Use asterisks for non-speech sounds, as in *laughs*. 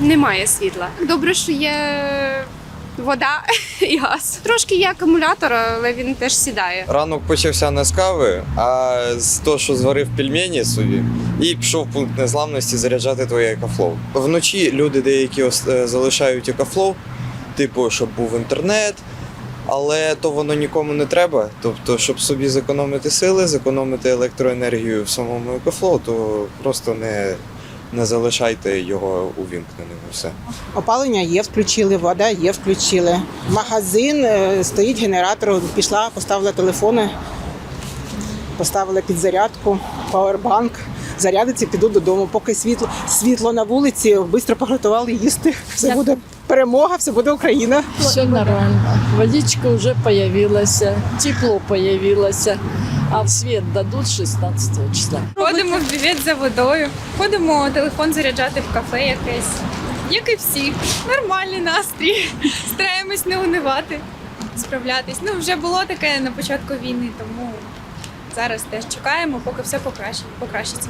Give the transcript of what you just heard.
немає світла. Добре, що є вода *laughs* і газ. Трошки є акумулятор, але він теж сідає. Ранок почався не з кави, а з того, що зварив пельмені собі, і пішов в пункт незламності заряджати твоє екофлоу. Вночі люди деякі е, залишають екофлоу, типу, щоб був інтернет. Але то воно нікому не треба. Тобто, щоб собі зекономити сили, зекономити електроенергію в самому екофлоу, то просто не, не залишайте його увімкненим. Все. Опалення є, включили, вода є, включили. Магазин е, стоїть генератор. Пішла, поставила телефони, поставила підзарядку, пауербанк. Зарядиться, піду додому. Поки світло, світло на вулиці, швидко приготували їсти. Все буде перемога, все буде Україна. Все нормально. Водичка уже появилась, тепло появилось. А світ дадуть 16 числа. Ходимо в бювет за водою, ходимо телефон заряджати в кафе якесь. Як і всі. Нормальний настрій. Стараємось не унивати, справлятись. Ну, вже було таке на початку війни, тому зараз теж чекаємо, поки все покращить, покращиться.